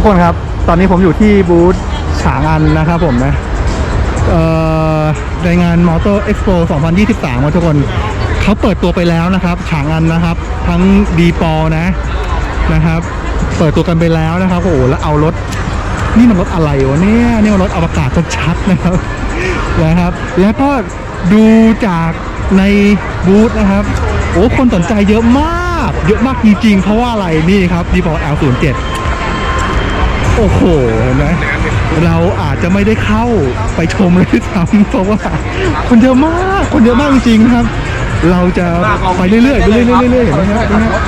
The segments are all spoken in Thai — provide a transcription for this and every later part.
ทุกคนครับ ตอนนี้ผมอยู่ที่บูธฉางอันนะครับผมนะเอ่อในงาน Motor Expo 2023ครับทุกคนเขาเปิดตัวไปแล้วนะครับ ฉางอันนะครับ ทั้งดีปอนะนะครับ เปิดตัวกันไปแล้วนะครับ โอ้โหแล้วเอารถ นี่มันรถอะไรวะเนี่ยนี่มันรถอวกาศชัดๆนะครับนะครับ แล้วก็ดูจากในบูธนะครับ โอ้คนสนใจเยอะมาก เยอะมากจริงๆ เพราะว่าอะไรนี่ครับดีพอ L07 โอ้โหเห็นไหมเราอาจจะไม่ได้เข้าไปชมเลยซ้ำเพราะว่าคนเยอะมากคนเยอะมากจริงๆครับ เราจะไปเรื่อยๆไปเรื่อยๆเรื่อยๆเห็นไหมครับนี่ครับ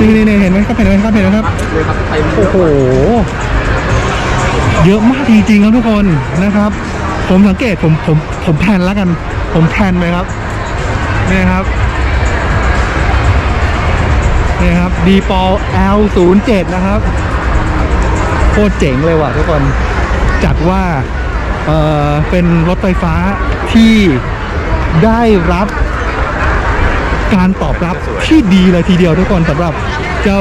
มีนี่นี่เห็นไหมครับเห็นไหมครับเห็นไหมครับโอ้โหเยอะมากจริงๆครับทุกคนนะครับ ผมสังเกตผมผมผมแพนแล้วกัน ผมแพนไปครับนี่ครับนี่ครับดีปอ L07 นะครับ โคตรเจ๋งเลยว่ะทุกคนจัดว่าเออเป็นรถไฟฟ้าที่ได้รับการตอบรับที่ดีเลยทีเดียวทุกคนสำหรับเจ้า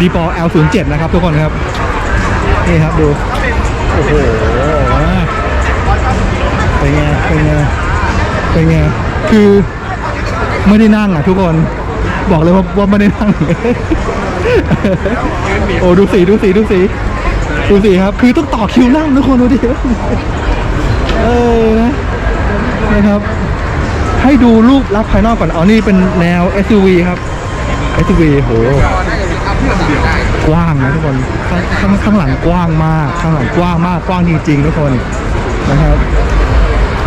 ดีปอ L07 นะครับทุกคนครับ นี่ครับดู โอ้โหเป็นไงเป็นไงเป็นไงคือไม่ได้นั่งอะทุกคนบอกเลยว่าว่าไม่ได้นั่ง โอ้ดูสีดูสีดูสี ดูสีครับ คือต้องต่อคิวนั่งทุกคนดูดิเออนะนะครับ ให้ดูรูปลักษณ์ภายนอกก่อนอ๋อนี่เป็นแนว SUV ครับ SUV โหกว้างนะทุกคนข้างข้างข้างหลังกว้างมาก ข้างหลังกว้างมากกว้างจริงๆทุกคนนะครับ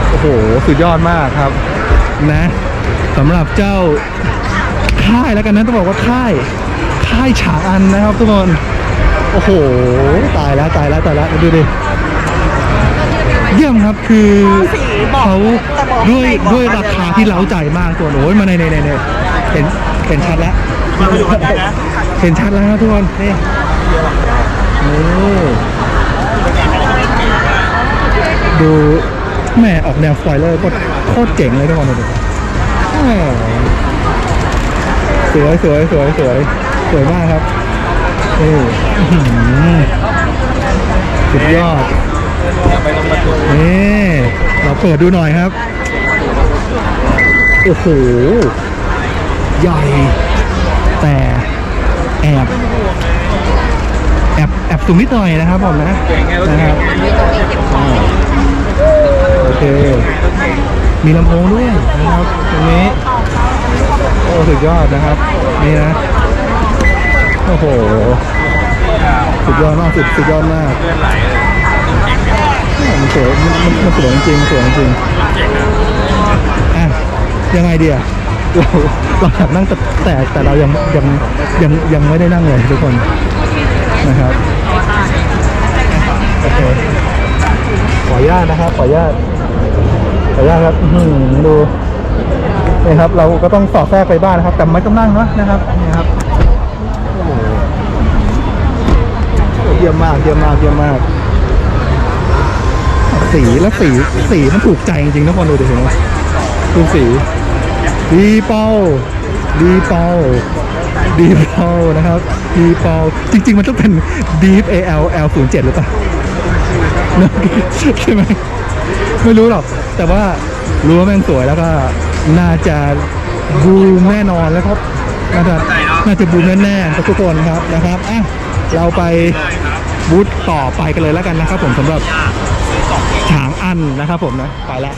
โอ้โหสุดยอดมากครับ นะสำหรับเจ้าค่ายแล้วกันนะต้องบอกว่าค่าย ค่ายฉางอันนะครับทุกคน โอ้โห ตายแล้วตายแล้วตายแล้วดูดิเยี่ยมครับคือเขาด้วยด้วยราคาที่เล้าใจมากตัวโอ้ยมาในในในเห็นเห็นชัดแล้วเห็นชัดแล้วครับทุกคนนี่นี่ดูแม่ออกแนวสปอยเลอร์โคตรโคตรเจ๋งเลยทุกคนดูดิแหม่สวยสวยสวยสวยสวยมากครับ นี่อื้อหือสุดยอดนี่เราเปิดดูหน่อยครับ โอ้โห ใหญ่ แต่แอบ แอบแอบสูงนิดหน่อยนะครับผมนะนะครับอ่าโอเค มีลำโพงด้วยนะครับตรงนี้ โอ้สุดยอดนะครับ นี่นะ โอ้โห สุดยอดมากสุดสุดยอดมากมันสวยมันมันมันสวยจริงมันสวยจริงอะยังไงเดีอะเราเราอยากนั่งแต่แต่แต่เรายังยังยังยังไม่ได้นั่งเลยทุกคนนะครับโอเคขออนุญาตนะครับขออนุญาตขออนุญาตครับดูนี่ครับ เราก็ต้องสอดแทรกไปบ้านนะครับ แต่ไม่ต้องนั่งเนอะนะครับนี่ครับโอ้โหเยี่ยมมากเยี่ยมมากเยี่ยมมาก สีแล้วสีสีมันถูกใจจริงๆทุกคนดูดิเห็นไหมดูสี ดีเป้าดีเป้าดีเป้านะครับดีเป้าจริง ๆ มันต้องเป็น Deep AL L 0 7 หรือเปล่านะใช่ไหมไม่รู้หรอก แต่ว่ารู้ว่าแม่งสวยแล้วก็น่าจะบูมแน่นอนแล้วครับน่าจะน่าจะบูมแน่ๆครับทุกคนครับนะครับอะเราไป บูธต่อไปกันเลยแล้วกันนะครับผมสำหรับฉางอันนะครับผมนะ ไปแล้ว